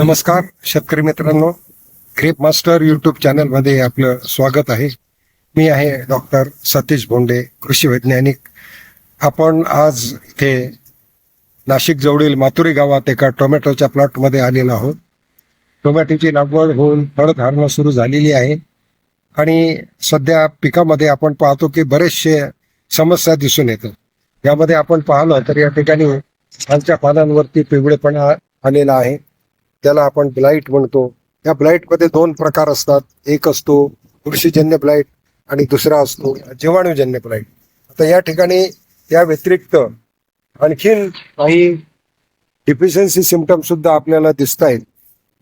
नमस्कार शेतकरी मित्रांनो. ग्रेप मास्टर युट्यूब चॅनलमध्ये आपलं स्वागत आहे. मी आहे डॉक्टर सतीश भोंडे कृषी वैज्ञानिक. आपण आज इथे नाशिक जवळील माथुरी गावात एका टोमॅटोच्या प्लॉटमध्ये आलेलो आहोत. टोमॅटोची लागवड होऊन फळ धारणं सुरू झालेली आहे. आणि सध्या पिकामध्ये आपण पाहतो की बरेचसे समस्या दिसून येतात. यामध्ये आपण पाहिलं तर या ठिकाणी खालच्या पानांवरती पिवळेपणा आलेला आहे. त्याला आपण ब्लाईट म्हणतो. या ब्लाईटमध्ये दोन प्रकार असतात. एक असतो बुरशीजन्य ब्लाईट आणि दुसरा असतो जीवाणूजन्य ब्लाईट आता या ठिकाणी या व्यतिरिक्त आणखीन काही डिफिशियन्सी सिमटम सुद्धा आपल्याला दिसत आहेत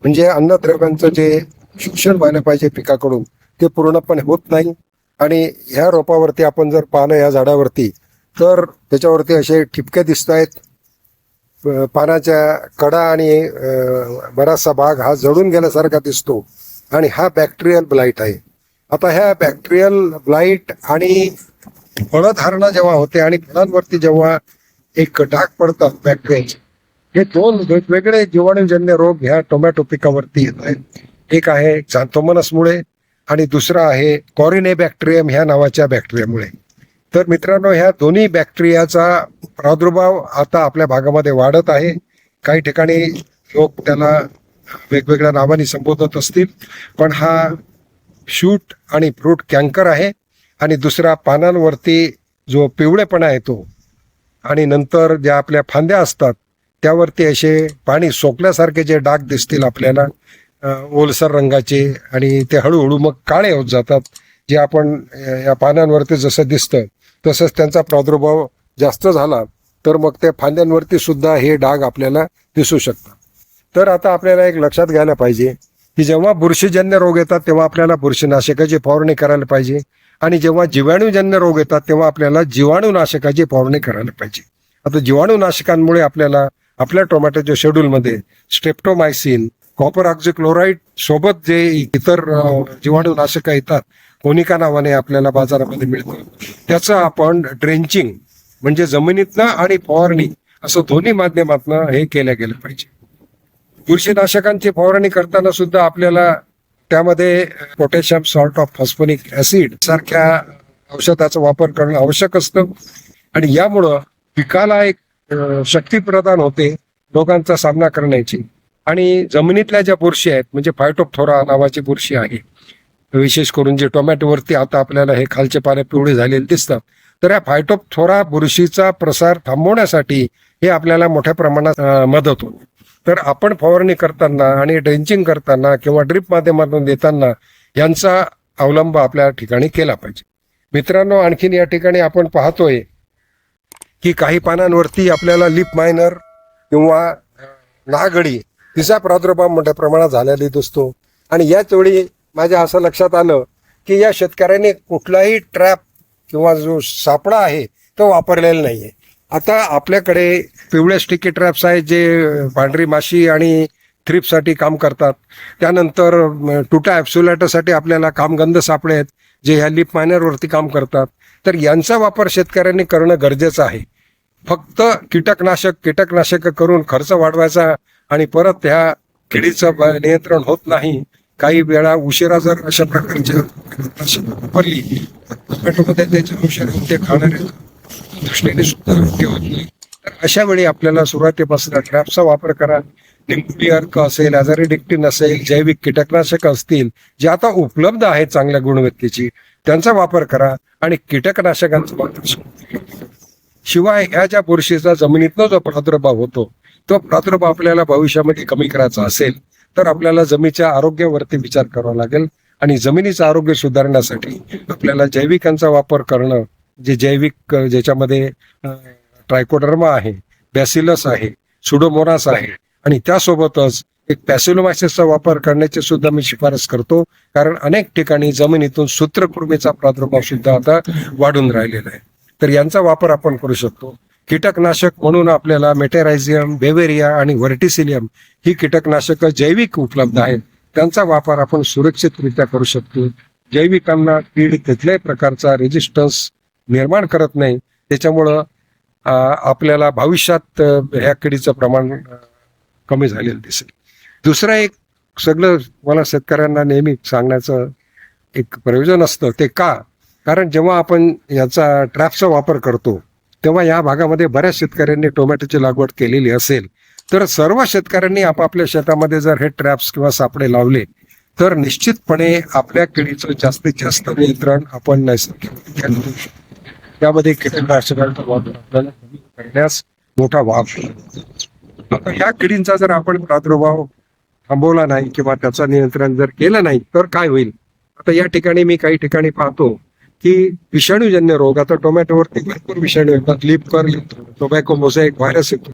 म्हणजे अन्नद्रव्यांचं जे शोषण व्हायला पाहिजे पिकाकडून ते पूर्णपणे होत नाही. आणि ह्या रोपावरती आपण जर पाहिलं या झाडावरती तर त्याच्यावरती असे ठिपके दिसत आहेत पानाच्या कडा आणि बराचसा भाग हा जळून गेल्यासारखा दिसतो. आणि हा बॅक्टेरियल ब्लाईट आहे. आता ह्या बॅक्टेरियल ब्लाईट आणि फळधारणा जेव्हा होते आणि फळांवरती जेव्हा एक डाग पडतात बॅक्टेरियाचे हे दोन वेगवेगळे जीवाणूजन्य रोग ह्या टोमॅटो पिकावरती येत आहेत. एक आहे मुळे आणि दुसरा आहे कॉरिने बॅक्टेरियम ह्या नावाच्या बॅक्टेरियामुळे तर मित्रांनो ह्या दोन्ही बॅक्टेरियाचा प्रादुर्भाव आता आपल्या भागामध्ये वाढत आहे. काही ठिकाणी लोक त्याला वेगवेगळ्या नावाने संबोधत असतील पण हा शूट आणि फ्रूट कॅन्कर आहे आणि दुसरा पानांवरती जो पिवळेपणा येतो आणि नंतर ज्या आपल्या फांद्या असतात त्यावरती असे पाणी सोकल्यासारखे जे डाग दिसतील आपल्याला ओलसर रंगाचे आणि ते हळूहळू मग काळे होत जातात जे आपण या पानांवरती जसं दिसतं तसंच त्यांचा प्रादुर्भाव जास्त झाला तर मग त्या फांद्यांवरती सुद्धा हे डाग आपल्याला दिसू शकतात. तर आता आपल्याला एक लक्षात घ्यायला पाहिजे की जेव्हा बुरशीजन्य रोग येतात तेव्हा आपल्याला बुरशीनाशकाची फवारणी करायला पाहिजे. आणि जेव्हा जीवाणूजन्य रोग येतात तेव्हा आपल्याला जीवाणूनाशकाची फवारणी करायला पाहिजे. आता जीवाणूनाशकांमुळे आपल्याला आपल्या टोमॅटोच्या शेड्यूलमध्ये स्ट्रेप्टोमायसिन कॉपर ऑक्झिक्लोराईड सोबत जे इतर जीवाणूनाशकं येतात कोनिका नावाने आपल्याला बाजारामध्ये मिळतं. त्याचं आपण ड्रेंचिंग म्हणजे जमिनीतनं आणि फवारणी असं दोन्ही माध्यमातनं हे केलं गेलं पाहिजे. बुरशीनाशकांची फवारणी करताना सुद्धा आपल्याला त्यामध्ये potassium salt of phosphonic acid सारख्या औषधाचा वापर करणं आवश्यक असतं. आणि यामुळं पिकाला एक शक्ती प्रदान होते रोगांचा सामना करण्याची. आणि जमिनीतल्या ज्या बुरशी आहेत म्हणजे फायटोपथोरा नावाची बुरशी आहे विशेष करून जे टोमॅटोवरती आता आपल्याला हे खालचे पाने पिवळे झालेले दिसतात. तर या फायटोपथोरा बुरशीचा प्रसार थांबवण्यासाठी हे आपल्याला मोठ्या प्रमाणात मदत होते तर आपण फवारणी करताना आणि ड्रेंचिंग करताना किंवा ड्रीप माध्यमातून देताना यांचा अवलंब आपल्या ठिकाणी केला पाहिजे. मित्रांनो आणखीन या ठिकाणी आपण पाहतोय की काही पानांवरती आपल्याला लिप मायनर किंवा नागडी तिचा प्रादुर्भाव मोठ्या प्रमाणात झालेला दिसतो. आणि याच वेळी माझ्या असं लक्षात आलं की या शेतकऱ्याने कुठलाही ट्रॅप किंवा जो सापळा आहे तो वापरलेला नाही आहे आता आपल्याकडे पिवळे स्टिकी ट्रॅप्स आहेत जे पांढरी माशी आणि थ्रिपसाठी काम करतात. त्यानंतर टुटा ॲप्सुलॅटसाठी आपल्याला कामगंध सापळे आहेत जे ह्या लिप मायनरवरती काम करतात. तर यांचा वापर शेतकऱ्यांनी करणं गरजेचं आहे. फक्त कीटकनाशक कीटकनाशक करून खर्च वाढवायचा आणि परत ह्या किडीचं नियंत्रण होत नाही काही वेळा उशिरा जर अशा प्रकारचे वापरली टोमॅटोमध्ये औषध ते खाणारे दृष्टीने सुद्धा योग्य होत नाही. तर अशा वेळी आपल्याला सुरुवातीपासून ट्रॅपचा वापर करा. निंबुडी अर्क असेल अझारिडिक्टिन असेल जैविक कीटकनाशक असतील जे आता उपलब्ध आहेत चांगल्या गुणवत्तेची त्यांचा वापर करा आणि कीटकनाशकांचा वापर शिवाय ह्या ज्या बुरशीचा जमिनीतनं जो प्रादुर्भाव होतो तो प्रादुर्भाव आपल्याला भविष्यामध्ये कमी करायचा असेल तर आपल्याला जमिनीच्या आरोग्यावरती विचार करावा लागेल. आणि जमिनीचं आरोग्य सुधारण्यासाठी आपल्याला जैविकांचा वापर करणं जे जैविक ज्याच्यामध्ये ट्रायकोडर्मा आहे बॅसिलस आहे सुडोमोनास आहे आणि त्यासोबतच एक पॅसिलोमायसिसचा वापर करण्याची सुद्धा मी शिफारस करतो. कारण अनेक ठिकाणी जमिनीतून सूत्रकृमीचा प्रादुर्भाव सुद्धा आता वाढून राहिलेला आहे. तर यांचा वापर आपण करू शकतो. कीटकनाशक म्हणून आपल्याला मेटेरायझियम बेवेरिया आणि व्हर्टिसिलियम ही कीटकनाशकं जैविक उपलब्ध आहेत. त्यांचा वापर आपण सुरक्षितरित्या करू शकतो. जैविकांना कीड कुठल्याही प्रकारचा रेजिस्टन्स निर्माण करत नाही. त्याच्यामुळं आपल्याला भविष्यात ह्या किडीचं प्रमाण कमी झालेलं दिसेल. दुसरं एक सगळं मला शेतकऱ्यांना नेहमी सांगण्याचं एक प्रयोजन असतं ते का? कारण जेव्हा आपण याचा ट्रॅपचा वापर करतो तेव्हा या भागामध्ये बऱ्याच शेतकऱ्यांनी टोमॅटोची लागवड केलेली असेल तर सर्व शेतकऱ्यांनी आपापल्या शेतामध्ये जर हे ट्रॅप्स किंवा सापडे लावले तर निश्चितपणे आपल्या किडीचं जास्तीत जास्त नियंत्रण आपण नैसर्गिक त्यामध्ये कीटकनाशकांचा वापर आपल्याला कमी करण्यास मोठा वाव आता या किडींचा जर आपण प्रादुर्भाव थांबवला नाही किंवा त्याचं नियंत्रण जर केलं नाही तर काय होईल? आता या ठिकाणी मी काही ठिकाणी पाहतो की विषाणूजन्य रोग आता टोमॅटोवरती भरपूर विषाणू येतात लिप कर येतो टोबॅको मोझॅक व्हायरस येतो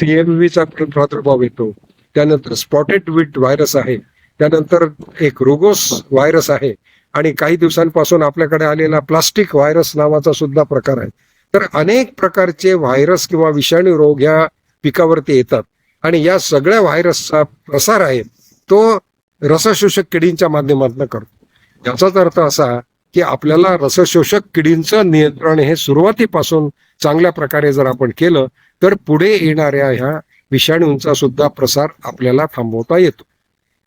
टीएमव्हीचा प्रादुर्भाव येतो. त्यानंतर स्पॉटेड विट व्हायरस आहे त्यानंतर एक रोगोस व्हायरस आहे आणि काही दिवसांपासून आपल्याकडे आलेला प्लास्टिक व्हायरस नावाचा सुद्धा प्रकार आहे. तर अनेक प्रकारचे व्हायरस किंवा विषाणू रोग ह्या पिकावरती येतात. आणि या सगळ्या व्हायरसचा प्रसार आहे तो रसशोषक किडींच्या माध्यमातून करतो. याचाच अर्थ असा की आपल्याला रसशोषक किडींचं नियंत्रण हे सुरुवातीपासून चांगल्या प्रकारे जर आपण केलं तर पुढे येणाऱ्या ह्या विषाणूंचा सुद्धा प्रसार आपल्याला थांबवता येतो.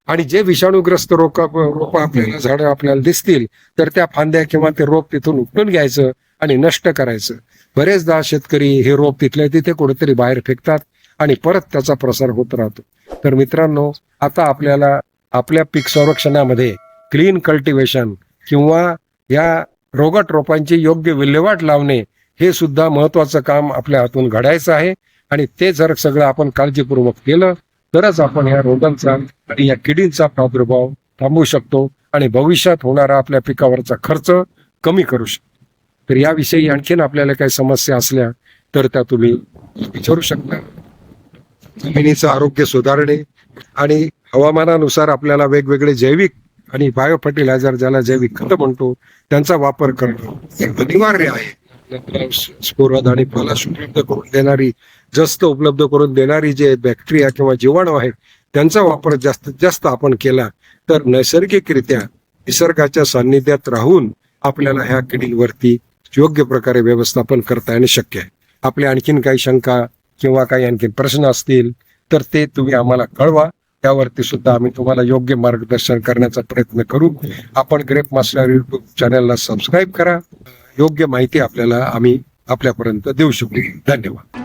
आणि जे विषाणूग्रस्त रोप रोप आपल्याला झाडं आपल्याला दिसतील तर त्या फांद्या किंवा ते रोप तिथून उपटून घ्यायचं आणि नष्ट करायचं. बरेचदा शेतकरी हे रोप तिथल्या तिथे कुठेतरी बाहेर फेकतात आणि परत त्याचा प्रसार होत राहतो. तर मित्रांनो आता आपल्याला आपल्या पीक संरक्षणामध्ये क्लीन कल्टिवेशन किंवा या रोगट रोपांची योग्य विल्हेवाट लावणे हे सुद्धा महत्वाचं काम आपल्या हातून घडायचं आहे. आणि ते जर सगळं आपण काळजीपूर्वक केलं तरच आपण या रोगांचा आणि या किडींचा प्रादुर्भाव थांबवू शकतो आणि भविष्यात होणारा आपल्या पिकावरचा खर्च कमी करू शकतो. तर याविषयी आणखीन आपल्याला काही समस्या असल्या तर त्या तुम्ही विचारू शकता. जमिनीचं आरोग्य सुधारणे आणि हवामानानुसार आपल्याला वेगवेगळे जैविक आणि बायो फर्टिलायझर ज्याला जैविक खत म्हणतो त्यांचा वापर करणं हे अनिवार्य आहे. आपल्याला स्फोरद आणि फलाश उपलब्ध करून देणारी जास्त उपलब्ध करून देणारी जे बॅक्टेरिया किंवा जीवाणू आहेत त्यांचा वापर जास्तीत जास्त आपण केला तर नैसर्गिकरित्या निसर्गाच्या सान्निध्यात राहून आपल्याला ह्या किडींवरती योग्य प्रकारे व्यवस्थापन करता येणे शक्य आहे. आपल्या आणखीन काही शंका किंवा काही आणखीन प्रश्न असतील तर ते तुम्ही आम्हाला कळवा. त्यावरती सुद्धा आम्ही तुम्हाला योग्य मार्गदर्शन करण्याचा प्रयत्न करू. आपण ग्रेप मास्टर युट्यूब चॅनलला सबस्क्राईब करा. योग्य माहिती आपल्याला आम्ही आपल्यापर्यंत देऊ शकू. धन्यवाद.